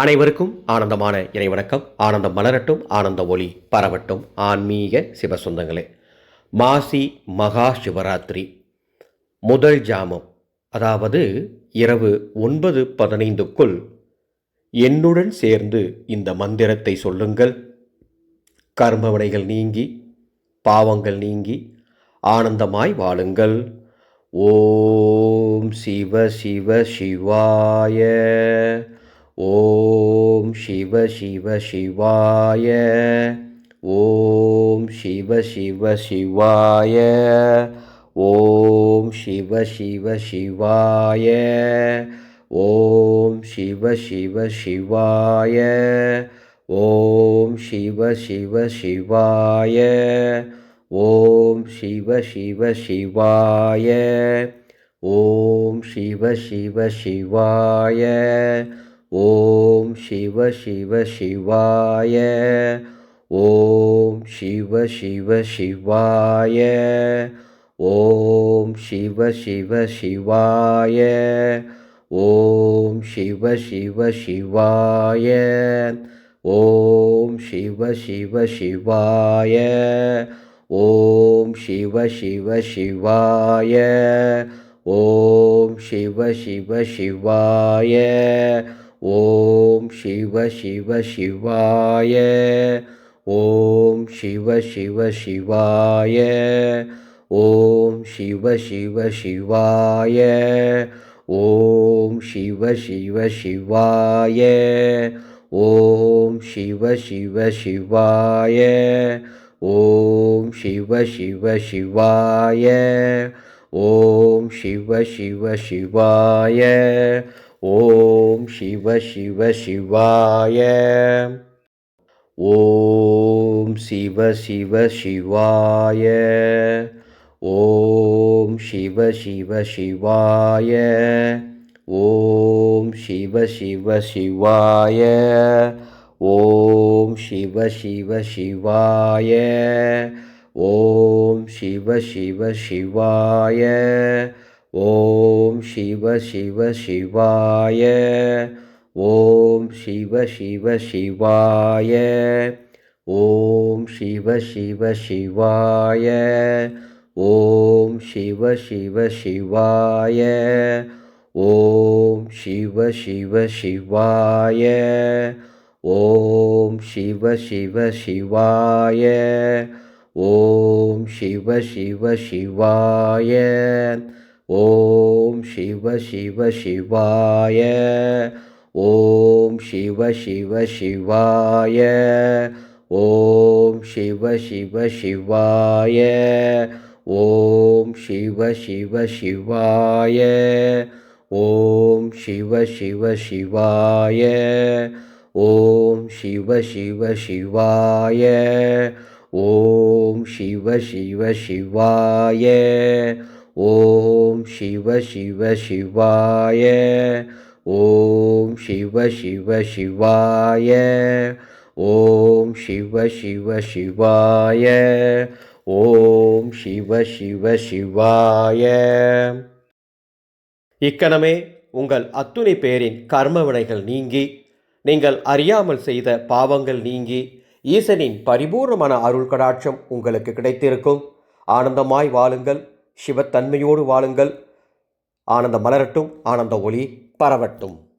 அனைவருக்கும் ஆனந்தமான இறைவணக்கம் ஆனந்தம் மலரட்டும் ஆனந்த ஒளி பரவட்டும். ஆன்மீக சிவசொந்தங்களே மாசி மகா சிவராத்திரி முதல் ஜாமம். அதாவது இரவு ஒன்பது பதினைந்துக்குள் என்னுடன் சேர்ந்து இந்த மந்திரத்தை சொல்லுங்கள். கர்மவினைகள் நீங்கி பாவங்கள் நீங்கி ஆனந்தமாய் வாழுங்கள். ஓம் சிவ சிவ சிவாய. ஓம் சிவ சிவ சிவாய ஓம் சிவ சிவ சிவாய ஓம் சிவ சிவ சிவாய ஓம் சிவ சிவ சிவாய ஓம் சிவ சிவ சிவாய ஓம் சிவ சிவ சிவாய ஓம் சிவ சிவ சிவாய ஓம் சிவ சிவ சிவாய ஓம் சிவ சிவ சிவாய ஓம் சிவ சிவ சிவாய ஓம் சிவ சிவ சிவாய ஓம் சிவ சிவ சிவாய ஓம் சிவ சிவ சிவாய ஓம் சிவ சிவ சிவாய ஓம் சிவ சிவ சிவாய ஓம் சிவ சிவ சிவாய ஓம் சிவ சிவ சிவாய ஓம் சிவ சிவ சிவாய ஓம் சிவ சிவ சிவாய ஓம் சிவ சிவ சிவாய ஓம் சிவ சிவ சிவாய. ஓம் சிவ சிவ சிவாய. ஓம் சிவ சிவ சிவாய. ஓம் சிவ சிவ சிவாய. ஓம் சிவ சிவ சிவாய. ஓம் சிவ சிவ சிவாய. ஓம் சிவ சிவ சிவாய. ஓம் சிவ சிவ சிவாய ஓம் சிவ சிவ சிவாய ஓம் சிவ சிவ சிவாய ஓம் சிவ சிவ சிவாய ஓம் சிவ சிவ சிவாய ஓம் சிவ சிவ சிவாய ஓம் சிவ சிவ சிவாய. ஓம் சிவ சிவ சிவாய ஓம் சிவ சிவ சிவாய ஓம் சிவ சிவ சிவாய ஓம் சிவ சிவ சிவாய ஓம் சிவ சிவ சிவாய ஓம் சிவ சிவ சிவாய ஓம் சிவ சிவ சிவாய ஓம் சிவ சிவ சிவாய ஓம் சிவ சிவ சிவாய ஓம் சிவ சிவ சிவாய ஓம் சிவ சிவ சிவாய. இக்கணமே உங்கள் அத்துணை பேரின் கர்மவினைகள் நீங்கி நீங்கள் அறியாமல் செய்த பாவங்கள் நீங்கி ஈசனின் பரிபூர்ணமான அருள் கடாட்சம் உங்களுக்கு கிடைத்திருக்கும். ஆனந்தமாய் வாழுங்கள். சிவத்தன்மையோடு வாழுங்கள். ஆனந்த மலரட்டும் ஆனந்த ஒளி பரவட்டும்.